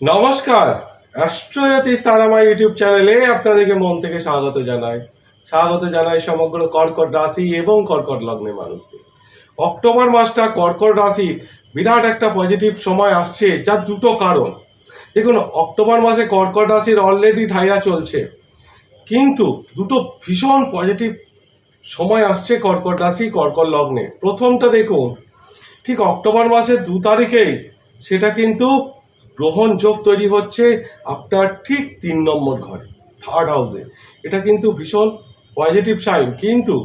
নমস্কার অ্যাস্ট্রোজ্যোতিষ তারামা ইউটিউব চ্যানেলে আপনাদেরকে মন থেকে স্বাগত জানাই। স্বাগত জানাই সমগ্র কর্কট রাশি এবং কর্কট লগ্নের মানুষকে অক্টোবর মাসটা কর্কট রাশি বিরাট একটা পজিটিভ সময় আসছে, যার দুটো কারণ। দেখুন, অক্টোবর মাসে কর্কট রাশির অলরেডি ধাইয়া চলছে, কিন্তু দুটো ভীষণ পজিটিভ সময় আসছে কর্কট রাশি, কর্কট লগ্নে। প্রথমটা দেখুন, ঠিক অক্টোবর মাসের দু তারিখেই সেটা কিন্তু গ্রহণ যোগ তৈরি হচ্ছে আপনার ঠিক তিন নম্বর ঘরে থার্ড হাউসে এটা কিন্তু ভীষণ পজিটিভ সাইন কিন্তু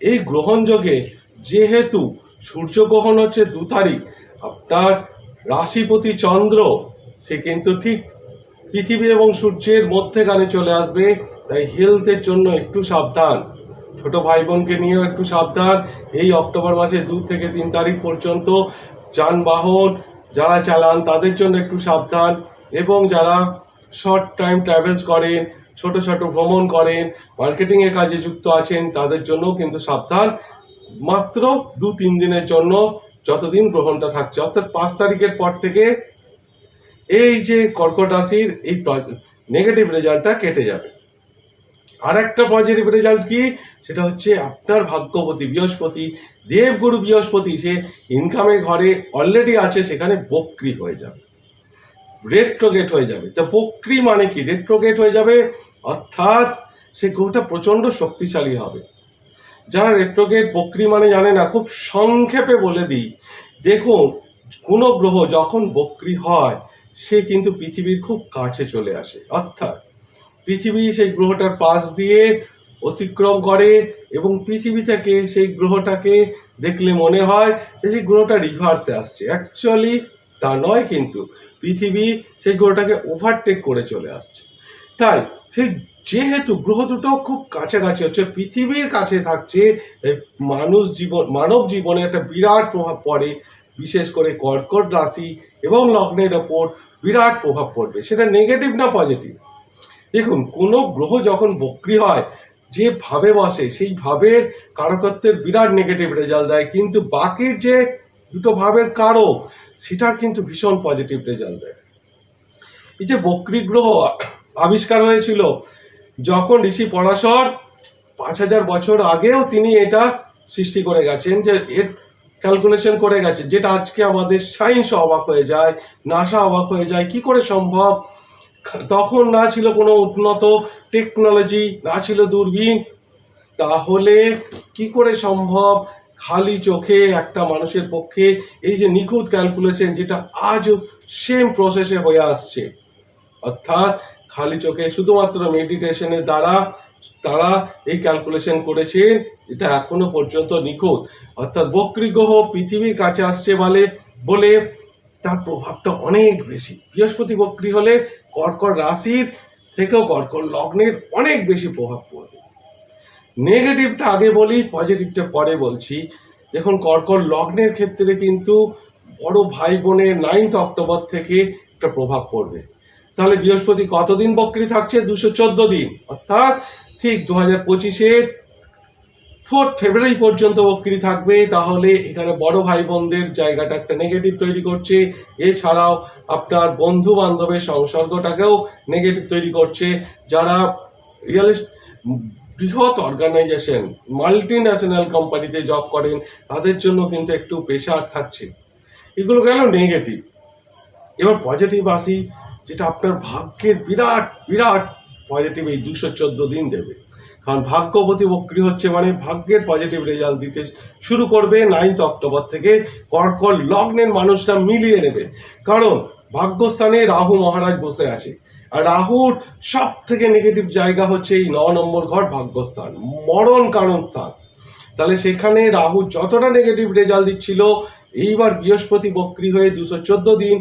এই গ্রহণ যোগে যেহেতু সূর্যগ্রহণ হচ্ছে দু তারিখ, আপনার রাশিপতি চন্দ্র, সে কিন্তু ঠিক পৃথিবী এবং সূর্যের মধ্যেখানে চলে আসবে, তাই হেলথের জন্য একটু সাবধান। ছোট ভাই বোনকে নিয়েও একটু সাবধান, এই অক্টোবর মাসে দু থেকে তিন তারিখ পর্যন্ত যানবাহন যারা চালান, তাদের জন্য একটু সাবধান এবং যারা শর্ট টাইম ট্রাভেলস করেন, ছোট ছোট ভ্রমণ করেন মার্কেটিংয়ের কাজে যুক্ত আছেন, তাদের জন্য কিন্তু সাবধান। মাত্র দু, তিন দিনের জন্য যতদিন গ্রহণটা থাকছে, অর্থাৎ পাঁচ তারিখের পর থেকে এই যে কর্কট রাশির এই নেগেটিভ রেজাল্টটা কেটে যাবে। আর একটা পজিটিভ রেজাল্ট কি? সেটা হচ্ছে আপনার ভাগ্যপতি বৃহস্পতি, দেবগুরু বৃহস্পতি, সে ইনকামের ঘরে অলরেডি আছে, সেখানে বক্রি হয়ে যাবে। রেট্রোগেট হয়ে যাবে। তো বক্রি মানে কি? রেট্রোগেট হয়ে যাবে, অর্থাৎ সে গ্রহটা প্রচণ্ড শক্তিশালী হবে। যারা রেট্রোগেট বক্রি মানে জানে না, খুব সংক্ষেপে বলে দিই। দেখুন, কোনো গ্রহ যখন বক্রি হয়, সে কিন্তু পৃথিবীর খুব কাছে চলে আসে। অর্থাৎ পৃথিবী সেই গ্রহটার পাশ দিয়ে অতিক্রম করে এবং পৃথিবী থেকে সেই গ্রহটাকে দেখলে মনে হয় যে সেই গ্রহটা রিভার্সে আসছে। অ্যাকচুয়ালি তা নয় কিন্তু। পৃথিবী সেই গ্রহটাকে ওভারটেক করে চলে আসছে। তাই সেই যেহেতু গ্রহ দুটো খুব কাছাকাছি হচ্ছে, পৃথিবীর কাছে থাকছে মানুষ জীবন, মানব জীবনে একটা বিরাট প্রভাব পড়ে, বিশেষ করে কর্কট রাশি এবং লগ্নের ওপর বিরাট প্রভাব পড়বে। সেটা নেগেটিভ না পজিটিভ দেখুন, কোনো গ্রহ যখন বক্রি হয়, যে ভাবে বসে, সেই ভাবের কারকত্বের বিরাট নেগেটিভ রেজাল্ট দেয়, কিন্তু বাকি যে দুটো ভাবের কারক সেটার কিন্তু ভীষণ পজিটিভ রেজাল্ট দেয়। এই যে বক্রি গ্রহ আবিষ্কার হয়েছিল, যখন ঋষি পরাশর পাঁচ হাজার বছর আগেও তিনি এটা সৃষ্টি করে গেছেন, যে এর ক্যালকুলেশন করে গেছে যেটা আজকে আমাদের সায়েন্স অবাক হয়ে যায় নাসা অবাক হয়ে যায়, কি করে সম্ভব? তখন না ছিল কোনো উন্নত টেকনোলজি না ছিল দূরবীন। তাহলে কি করে সম্ভব? খালি চোখে একটা মানুষের পক্ষে এই যে নিখুঁত ক্যালকুলেশন যেটা আজও সেম প্রসেসে হয়ে আসছে। অর্থাৎ খালি চোখে শুধুমাত্র মেডিটেশনের দ্বারা, তারা এই ক্যালকুলেশন করেছেন এটা এখনও পর্যন্ত নিখুঁত। অর্থাৎ বক্রী গ্রহ পৃথিবীর কাছে আসছে বলে বলে তার প্রভাবটা অনেক বেশি। বৃহস্পতি বক্রী হলে কর্কট রাশির থেকেও কর্কট লগ্নের অনেক বেশি প্রভাব পড়বে। নেগেটিভটা আগে বলি পজিটিভটা পরে বলছি। দেখুন, কর্কট লগ্নের ক্ষেত্রে কিন্তু বড় ভাই বোনের নাইনথ অক্টোবর থেকে একটা প্রভাব পড়বে। তাহলে বৃহস্পতি কতদিন বক্রি থাকছে? দুশো চোদ্দ দিন। অর্থাৎ ঠিক দু হাজার পঁচিশের ফোর্থ ফেব্রুয়ারি পর্যন্ত বক্রি থাকবে। তাহলে এখানে বড় ভাই বোনদের জায়গাটা একটা নেগেটিভ তৈরি করছে। এছাড়াও আপনার বন্ধু বান্ধবের সংসর্গটাকেও নেগেটিভ তৈরি করছে। যারা রিয়েল বৃহৎ অর্গানাইজেশন মাল্টি ন্যাশনাল কোম্পানিতে জব করেন, তাদের জন্য কিন্তু একটু প্রেশার থাকছে। এগুলো গেল নেগেটিভ এবার পজিটিভ আসি, যেটা আপনার ভাগ্যের বিরাট বিরাট পজিটিভ এই দুশো চোদ্দ দিন দেবে। কারণ ভাগ্যবতী বক্রি হচ্ছে মানে ভাগ্যের পজিটিভ রেজাল্ট দিতে শুরু করবে নাইন্থ অক্টোবর থেকে। কর্কট লগ্নের মানুষরা মিলিয়ে নেবে। কারণ ভাগ্যস্থানে রাহু মহারাজ বসে আছে। আর রাহুর সব থেকে নেগেটিভ জায়গা হচ্ছে এই ন নম্বর ঘর ভাগ্যস্থান, মরণ কারণ স্থান। তাহলে সেখানে রাহু যতটা নেগেটিভ রেজাল্ট দিচ্ছিল, এইবার বৃহস্পতি বক্রি হয়ে দুশো চোদ্দ দিন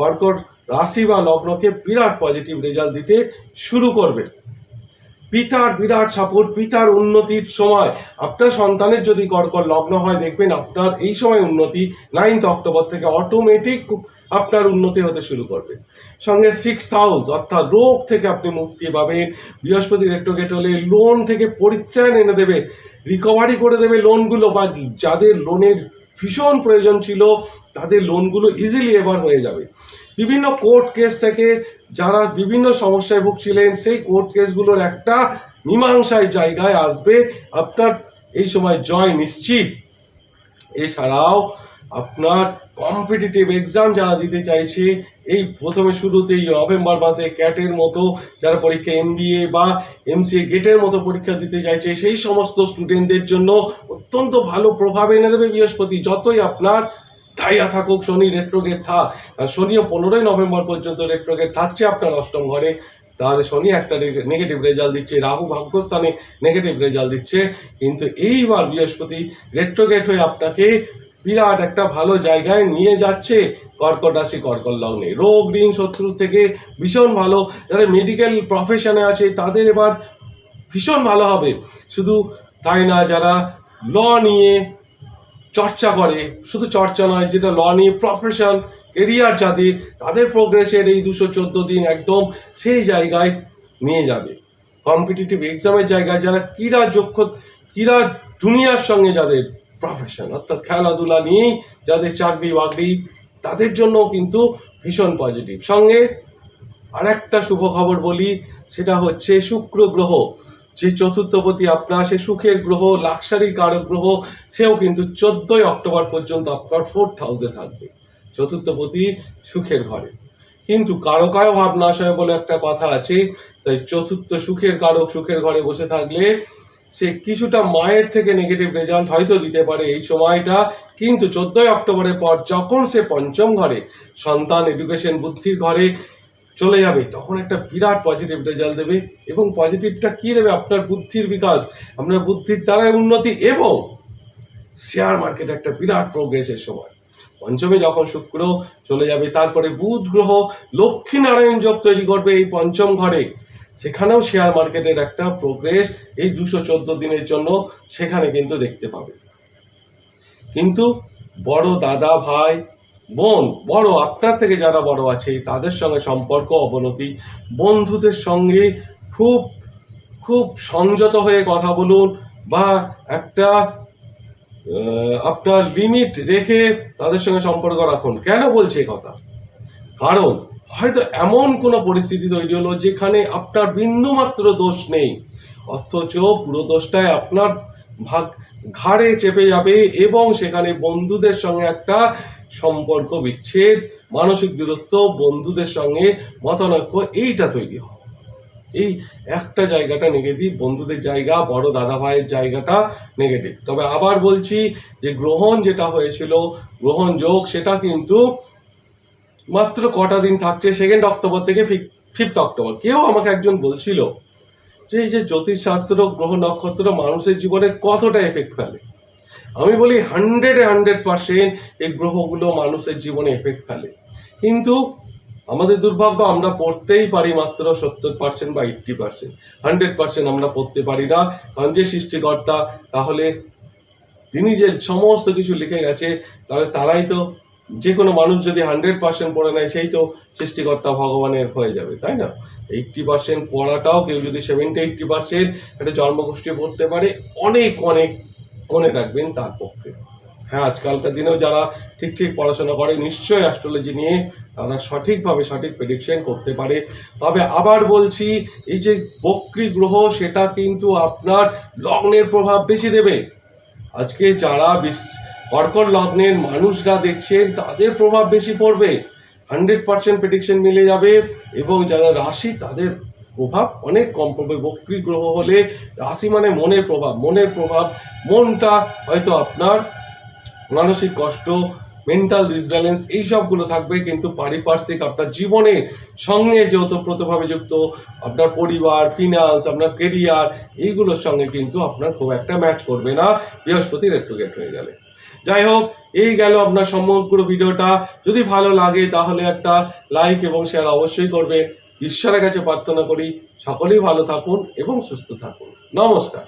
কর্কট রাশি বা লগ্নকে বিরাট পজিটিভ রেজাল্ট দিতে শুরু করবে। পিতার বিরাট সাপোর্ট পিতার উন্নতির সময়। আপনার সন্তানের যদি কর্কট লগ্ন হয়, দেখবেন আপনার এই সময় উন্নতি নাইন্থ অক্টোবর থেকে অটোমেটিক আপনার উন্নতি হতে শুরু করবে। সঙ্গে সিক্স হাউস অর্থাৎ রোগ থেকে আপনি মুক্তি পাবেন। বৃহস্পতি রেট্রোগেট হলে লোন থেকে পরিত্রাণ এনে দেবে। রিকভারি করে দেবে লোনগুলো বা যাদের লোনের ভীষণ প্রয়োজন ছিল, তাদের লোনগুলো ইজিলি এবার হয়ে যাবে। বিভিন্ন কোর্ট কেস থেকে যারা বিভিন্ন সমস্যায় ভুগছিলেন, সেই কোর্ট কেসগুলোর একটা মীমাংসায় জায়গায় আসবে। আপনার এই সময় জয় নিশ্চিত। এছাড়াও আপনার কম্পিটিটিভ এক্সাম যারা দিতে চাইছে, এই প্রথমে শুরুতেই নভেম্বর মাসে ক্যাটের মতো যারা পরীক্ষা এমবিএ বা এমসিএ গেটের মতো পরীক্ষা দিতে চাইছে, সেই সমস্ত স্টুডেন্টদের জন্য অত্যন্ত ভালো প্রভাব এনে দেবে বৃহস্পতি, যতই আপনার ঢাইয়া থাকুক, শনি রেট্রোগেট থাক শনিও পনেরোই নভেম্বর পর্যন্ত রেট্রোগেট থাকছে আপনার অষ্টম ঘরে, তাহলে শনি একটা নেগেটিভ রেজাল্ট দিচ্ছে, রাহু ভাগ্যস্থানে নেগেটিভ রেজাল্ট দিচ্ছে, কিন্তু এইবার বৃহস্পতি রেট্রোগেট হয়ে আপনাকে বিরাট একটা ভালো জায়গায় নিয়ে যাচ্ছে। কর্কট রাশি কর্কট লগ্নে। রোগ, ঋণ, শত্রু থেকে ভীষণ ভালো। যারা মেডিকেল প্রফেশনে আছে, তাদের এবার ভীষণ ভালো হবে। শুধু তাই না, যারা ল নিয়ে চর্চা করে, শুধু চর্চা নয়, যেটা ল নিয়ে প্রফেশন কেরিয়ার যাদের, তাদের প্রোগ্রেসের এই দুশো চোদ্দ দিন একদম সেই জায়গায় নিয়ে যাবে। কম্পিটিটিভ এক্সামের জায়গায় যারা ক্রীড়া যোগ্য, ক্রীড়া দুনিয়ার সঙ্গে যাদের প্রফেশন অর্থাৎ খেলাধুলা নিয়েই যাদের চাকরি বাকরি, তাদের জন্য কিন্তু ভীষণ পজিটিভ সঙ্গে আর একটা শুভ খবর বলি, সেটা হচ্ছে শুক্র গ্রহ। যে চতুর্থপতি আপনার, সে সুখের গ্রহ, লাক্সারি কারক গ্রহ, সেও কিন্তু চোদ্দই অক্টোবর পর্যন্ত আপনার ফোর্থ হাউসে থাকবে। চতুর্থপতি সুখের ঘরে। কিন্তু কারকায় ভাবনাশয় বলে একটা কথা আছে, তাই চতুর্থ সুখের কারক সুখের ঘরে বসে থাকলে সে কিছুটা মায়ের থেকে নেগেটিভ রেজাল্ট হয়তো দিতে পারে এই সময়টা। কিন্তু চোদ্দই অক্টোবরের পর যখন সে পঞ্চম ঘরে সন্তান এডুকেশন বুদ্ধির ঘরে চলে যাবে, তখন একটা বিরাট পজিটিভ রেজাল্ট দেবে এবং পজিটিভটা কি দেবে? আপনার বুদ্ধির বিকাশ, আপনার বুদ্ধির দ্বারাই উন্নতি এবং শেয়ার মার্কেটে একটা বিরাট প্রোগ্রেসের সময়। পঞ্চমে যখন শুক্র চলে যাবে, তারপরে বুধ গ্রহ লক্ষ্মী নারায়ণ যোগ তৈরি করবে এই পঞ্চম ঘরে। সেখানেও শেয়ার মার্কেটের একটা প্রোগ্রেস এই দুশো দিনের জন্য সেখানে কিন্তু দেখতে পাবে। কিন্তু বড় দাদা ভাই, বোন, বড় আপনার থেকে যারা বড় আছে, তাদের সঙ্গে সম্পর্ক অবনতি, বন্ধুদের সঙ্গে খুব খুব সংযত হয়ে কথা বলুন বা একটা আপনার লিমিট রেখে তাদের সঙ্গে সম্পর্ক রাখুন। কেন বলছে কথা? কারণ হয়তো এমন কোনো পরিস্থিতি তৈরি হলো যেখানে আপনার বিন্দুমাত্র দোষ নেই। অথচ পুরো দোষটায় আপনার ভাগ ঘাড়ে চেপে যাবে এবং সেখানে বন্ধুদের সঙ্গে একটা সম্পর্ক বিচ্ছেদ, মানসিক দূরত্ব, বন্ধুদের সঙ্গে মতানৈক্য এইটা তৈরি হয়। এই একটা জায়গাটা নেগেটিভ বন্ধুদের জায়গা, বড় দাদা ভাইয়ের জায়গাটা নেগেটিভ তবে আবার বলছি যে গ্রহণ যেটা হয়েছিল, গ্রহণ যোগ, সেটা কিন্তু মাত্র কটা দিন থাকছে সেকেন্ড অক্টোবর থেকে ফিফথ অক্টোবর। কেউ আমাকে একজন বলছিল যে, এই যে জ্যোতিষশাস্ত্র, গ্রহ নক্ষত্র মানুষের জীবনে কতটা এফেক্ট ফেলে? আমি বলি হান্ড্রেডে হান্ড্রেড পার্সেন্ট এই গ্রহগুলো মানুষের জীবনে এফেক্ট ফেলে। কিন্তু আমাদের দুর্ভাগ্য, আমরা পড়তেই পারি মাত্র সত্তর পার্সেন্ট বা এইট্টি পার্সেন্ট হান্ড্রেড পার্সেন্ট আমরা পড়তে পারি না। কারণ যে সৃষ্টিকর্তা, তাহলে তিনি যে সমস্ত কিছু লিখে গেছে, তাহলে তারাই তো যে কোনো মানুষ যদি হান্ড্রেড পার্সেন্ট পড়ে নেয়, সেই তো সৃষ্টিকর্তা ভগবানের হয়ে যাবে, তাই না? এইটটি পার্সেন্ট পড়াটাও কেউ যদি সেভেন্টি এইটটি পার্সেন্ট একটা জন্মগোষ্ঠী পড়তে পারে, অনেক অনেক মনে রাখবেন তার পক্ষে। হ্যাঁ আজকালকার দিনেও যারা ঠিক ঠিক পড়াশোনা করে, নিশ্চয়ই অ্যাস্ট্রোলজি নিয়ে তারা সঠিকভাবে সঠিক প্রেডিকশন করতে পারে। তবে আবার বলছি, এই যে বক্রী গ্রহ, সেটা কিন্তু আপনার লগ্নের প্রভাব বেশি দেবে। আজকে যারা কর্কট লগ্নের মানুষরা দেখছেন, তাদের প্রভাব বেশি পড়বে। হান্ড্রেড পার্সেন্ট প্রেডিকশন মিলে যাবে এবং যারা রাশি, তাদের প্রভাব অনেক কম পড়বে। বক্রী গ্রহ হলে রাশি মানে মনের প্রভাব। মনের প্রভাব, মনটা হয়তো আপনার মানসিক কষ্ট মেন্টাল ডিসব্যালেন্স এই সবগুলো থাকবে, কিন্তু পারিপার্শ্বিক আপনার জীবনের সঙ্গে যে ওতপ্রোতভাবে যুক্ত, আপনার পরিবার ফিনান্স আপনার কেরিয়ার এইগুলোর সঙ্গে কিন্তু আপনার খুব একটা ম্যাচ করবে না। বৃহস্পতি রেট্রোগেট হয়ে গেলে। যাই হোক, এই গেল আপনার সমগ্র ভিডিওটা। যদি ভালো লাগে তাহলে একটা লাইক এবং শেয়ার অবশ্যই করবেন। ঈশ্বরের কাছে প্রার্থনা করি, সকলেই ভালো থাকুন এবং সুস্থ থাকুন। নমস্কার।